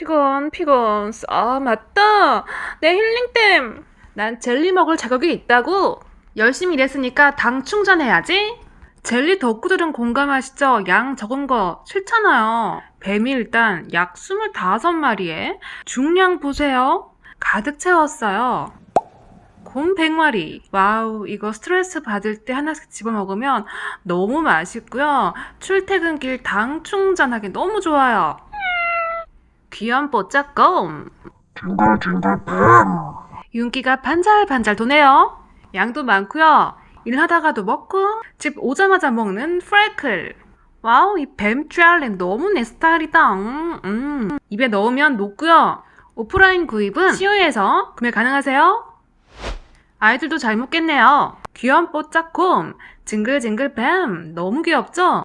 피곤, 피곤. 아, 맞다. 내 힐링템. 난 젤리 먹을 자격이 있다고. 열심히 일했으니까 당 충전해야지. 젤리 덕후들은 공감하시죠? 양 적은 거 싫잖아요. 뱀이 일단 약 25마리에 중량 보세요. 가득 채웠어요. 곰 100마리. 와우, 이거 스트레스 받을 때 하나씩 집어먹으면 너무 맛있고요. 출퇴근길 당 충전하기 너무 좋아요. 귀한 뽀짝껌. 윤기가 반잘반잘 도네요. 양도 많고요. 일하다가도 먹고 집 오자마자 먹는 프레클. 와우, 이 뱀 트랄렌 너무 내 스타일이다. 음, 음. 입에 넣으면 녹고요. 오프라인 구입은 시오에서 구매 가능하세요. 아이들도 잘 먹겠네요. 귀여운 뽀짝곰, 징글징글 뱀, 너무 귀엽죠?